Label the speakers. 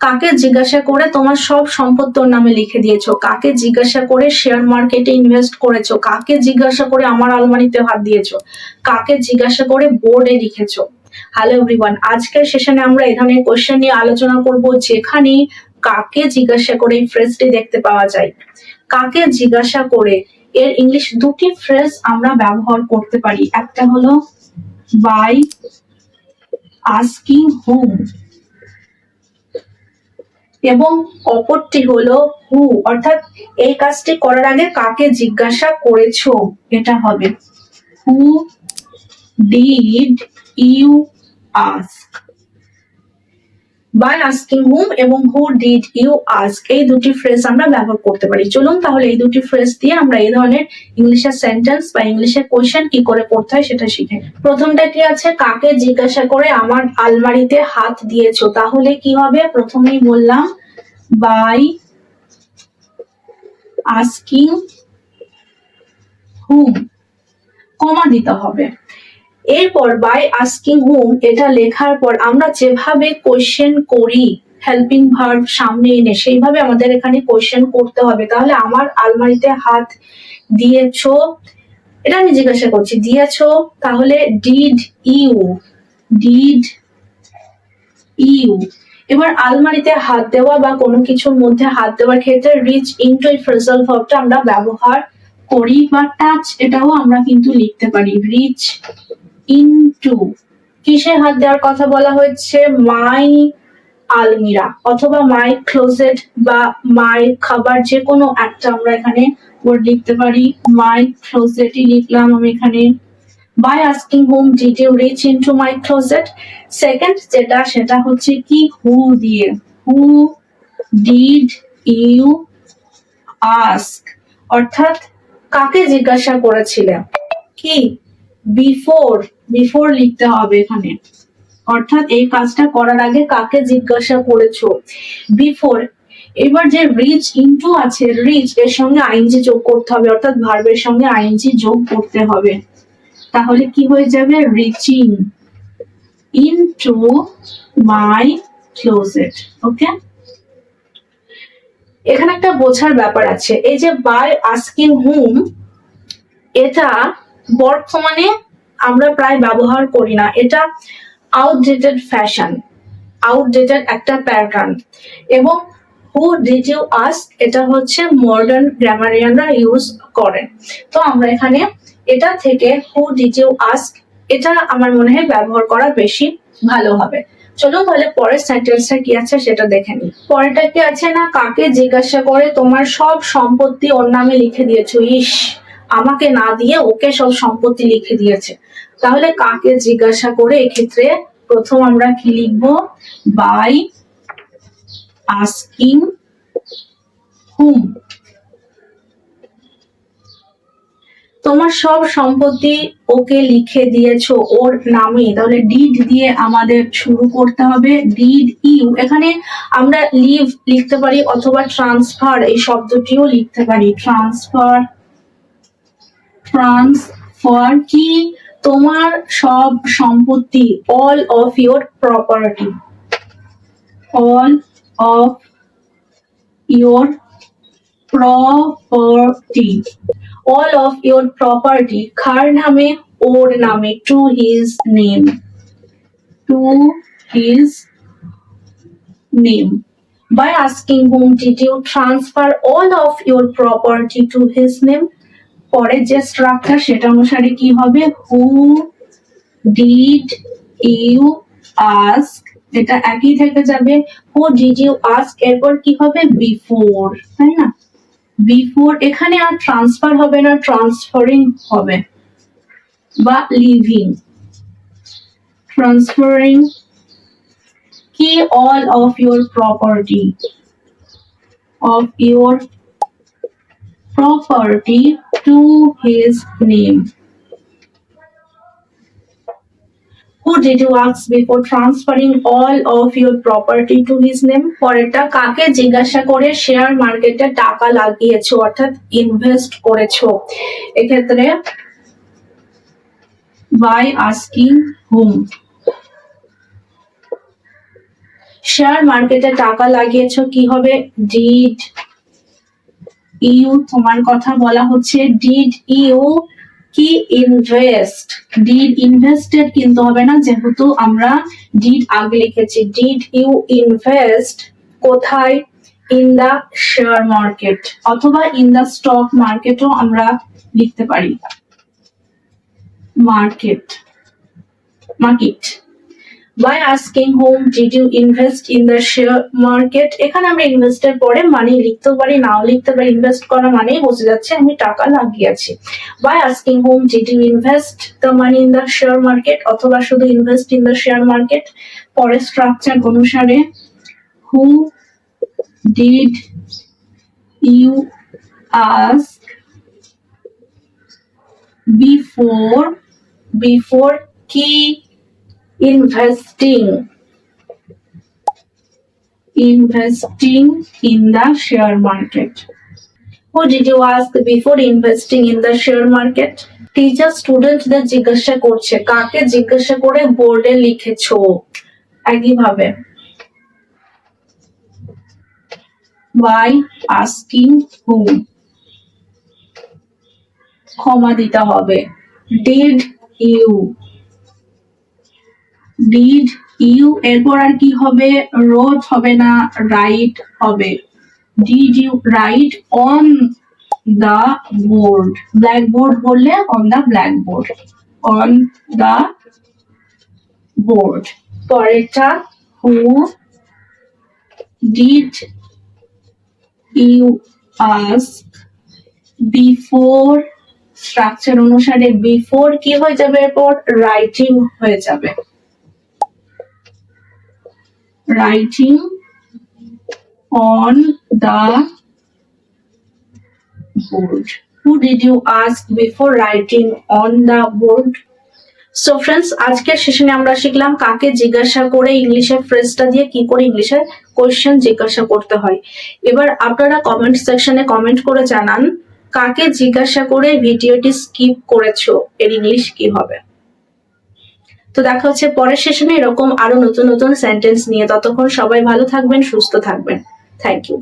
Speaker 1: কাকে জিজ্ঞাসা করে তোমার সব সম্পদ তোর নামে লিখে দিয়েছ? কাকে জিজ্ঞাসা করে শেয়ার মার্কেটে ইনভেস্ট করেছ? কাকে জিজ্ঞাসা করে আমার আলমারিতে হাত দিয়েছ? কাকে জিজ্ঞাসা করে বোর্ডে লিখেছো? হ্যালো এভরিওয়ান আজকের সেশনে আমরা এই ধরনের কোশ্চেন নিয়ে আলোচনা করব যেখানে কাকে জিজ্ঞাসা করে এই ফ্রেজটি দেখতে পাওয়া যায়। কাকে জিজ্ঞাসা করে এর ইংলিশ দুটি ফ্রেজ আমরা ব্যবহার করতে পারি। একটা হলো বাই আস্কিং হুম এবং অপরটি হলো হু অর্থাৎ এই কাজটি করার আগে কাকে জিজ্ঞাসা করেছ? এটা হবে who did you ask by asking whom এবং হু ডিড ইউ আস্ক এই দুটি ফ্রেজ আমরা ব্যবহার করতে পারি। চলুন তাহলে এই দুটি ফ্রেজ দিয়ে আমরা এই ধরনের ইংলিশের সেন্টেন্স বা ইংলিশের কোয়েশ্চেন কি করে পড়তে হয় সেটা শিখে প্রথমটা কি আছে? কাকে জিজ্ঞাসা করে আমার আলমারিতে হাত দিয়েছ? তাহলে কি হবে? প্রথমেই বললাম বাই আস্কিং হুম কমা দিতে হবে। এরপর বাই আস্কিং হুম এটা লেখার পর আমরা যেভাবে কোয়েশ্চেন করি হেল্পিং ভার্ব সামনে এনে, সেইভাবে আমাদের এখানে কোয়েশ্চেন করতে হবে। তাহলে আমার আলমারিতে হাত দিয়েছ। এটা আমি জিজ্ঞাসা করছি, দিয়েছ, তাহলে ডিড ইউ ডিড ইউ এবার আলমারিতে হাত দেওয়া বা কোনো কিছুর মধ্যে হাত দেওয়ার ক্ষেত্রে রিচ ইনটু এই ফ্রেজাল ভার্বটা আমরা ব্যবহার করি বা টাচ এটাও আমরা কিন্তু লিখতে পারি। রিচ ইনটু কিসে হাত দেওয়ার কথা বলা হচ্ছে মাই আলমিরা অথবা মাই ক্লোজেট বা মাই খাবার যে কোনো একটা আমরা এখানে লিখতে পারি। মাই ক্লোজেটই লিখলাম আমি এখানে। By asking whom did you reach into my closet second যেটা, সেটা হচ্ছে কি হু দিয়ে। হু ডিড ইউ আস্ক অর্থাৎ কাকে জিজ্ঞাসা করেছিলে? কি? বিফোর বিফোর লিখতে হবে এখানে। অর্থাৎ এই কাজটা করার আগে কাকে জিজ্ঞাসা করেছ? বিফোর এবার যে রিচ ইনটু আছে রিচ এর সঙ্গে আইনজি যোগ করতে হবে, অর্থাৎ ভার্বের সঙ্গে আইনজি যোগ করতে হবে। তাহলে কি হয়ে যাবে? Reaching into my closet okay এখানে একটা বোঝার ব্যাপার আছে। এই যে বাই আস্কিং হুম এটা বর্তমানে আমরা প্রায় ব্যবহার করি না। এটা আউটডেটেড ফ্যাশন আউটডেটেড একটা প্যাটার্ন এবং হু ডিড ইউ আস্ক এটা হচ্ছে মডার্ন গ্রামারিয়ানরা ইউজ করেন তো আমরা এখানে এটা থেকে হু ডিড ইউ আস্ক এটা আমার মনে হয় ব্যবহার করা বেশি ভালো হবে। চলুন তাহলে পরের সেন্টেন্সটা কি আছে সেটা দেখে নিই। পরেরটা কি আছে না? কাকে জিজ্ঞাসা করে? তোমার সব সম্পত্তি ওর নামে লিখে দিয়েছ। ইস, আমাকে না দিয়ে ওকে সব সম্পত্তি লিখে দিয়েছে। তাহলে কাকে জিজ্ঞাসা করে? এক্ষেত্রে প্রথম আমরা কি লিখব? By asking whom. তোমার সব সম্পত্তি ওকে লিখে দিয়েছ ওর নামে। তাহলে ডিড দিয়ে আমাদের শুরু করতে হবে। ডিড ইউ এখানে আমরা লিভ লিখতে পারি অথবা ট্রান্সফার এই শব্দটিও লিখতে পারি। ট্রান্সফার ট্রান্সফার কি? তোমার সব সম্পত্তি all of your property all of your property all of your property কার নামে ওর নামে to his name to his name by asking whom did you transfer all of your property to his name? পরে যে structure সেটা অনুসারে কি হবে? Who did you ask এটা একই থেকে যাবে। হু ডিড আস্ক এরপর কি হবে? বিফোর তাই না? বিফোর এখানে আর ট্রান্সফার হবে না ট্রান্সফারিং হবে। বা লিভিং ট্রান্সফারিং কি all of your property of your property to his name who did before transferring all of your property to his name? পরেরটা কাকে জিজ্ঞাসা করে? শেয়ার মার্কেটে টাকা লাগিয়েছো, অর্থাৎ ইনভেস্ট করেছ। এক্ষেত্রে বাই আস্কিং হুম শেয়ার মার্কেটে টাকা লাগিয়েছো, কি হবে? ডিড ইউ তোমার কথা বলা হচ্ছে ডিড ইউ কি ইনভেস্ট ডিড ইনভেস্টেড কিনতে হবে না, যেহেতু আমরা ডিড আগে লিখেছি। ডিড ইউ ইনভেস্ট কোথায়? ইন দা শেয়ার মার্কেট অথবা ইন দা স্টক মার্কেটও আমরা লিখতে পারি। Market market by asking whom did you invest in the share market এখানে আমি ইনভেস্টের পরে মানে লিখতে পারি, নাও লিখতে পারি ইনভেস্ট করা মানেই বোঝা যাচ্ছে আমি টাকা লাগিয়েছি by asking whom did you invest the money in the share market অথবা শুধু invest in the share market পরে স্ট্রাকচার অনুসারে who did you ask before before কি investing investing in the share market who did you ask before investing in the share market teacher স্টুডেন্টদের জিজ্ঞাসা করছে কাকে জিজ্ঞাসা করে বোর্ডে লিখেছো একইভাবে by asking whom ক্ষমা দিতে হবে did you ডিড ইউ এরপর আর কি হবে? রোজ হবে না রাইট হবে। Did you write on the board black board বললে on the black board on the board পরেরটা who did you ask before structure অনুসারে বিফোর কি হয়ে যাবে? এরপর রাইটিং হয়ে যাবে। Writing on the board. Who did you ask before writing on the board? So friends আজকের সেশনে আমরা শিখলাম কাকে জিজ্ঞাসা করে ইংলিশের ফ্রেজটা দিয়ে কি করে ইংলিশের কোয়েশ্চেন জিজ্ঞাসা করতে হয় এবার আপনারা কমেন্ট সেকশনে কমেন্ট করে জানান, কাকে জিজ্ঞাসা করে ভিডিওটি স্কিপ করেছ এর ইংলিশ কি হবে তো দেখা হচ্ছে পরের সেশনে, এরকম আরও নতুন নতুন সেন্টেন্স নিয়ে। ততক্ষণ সবাই ভালো থাকবেন, সুস্থ থাকবেন। Thank you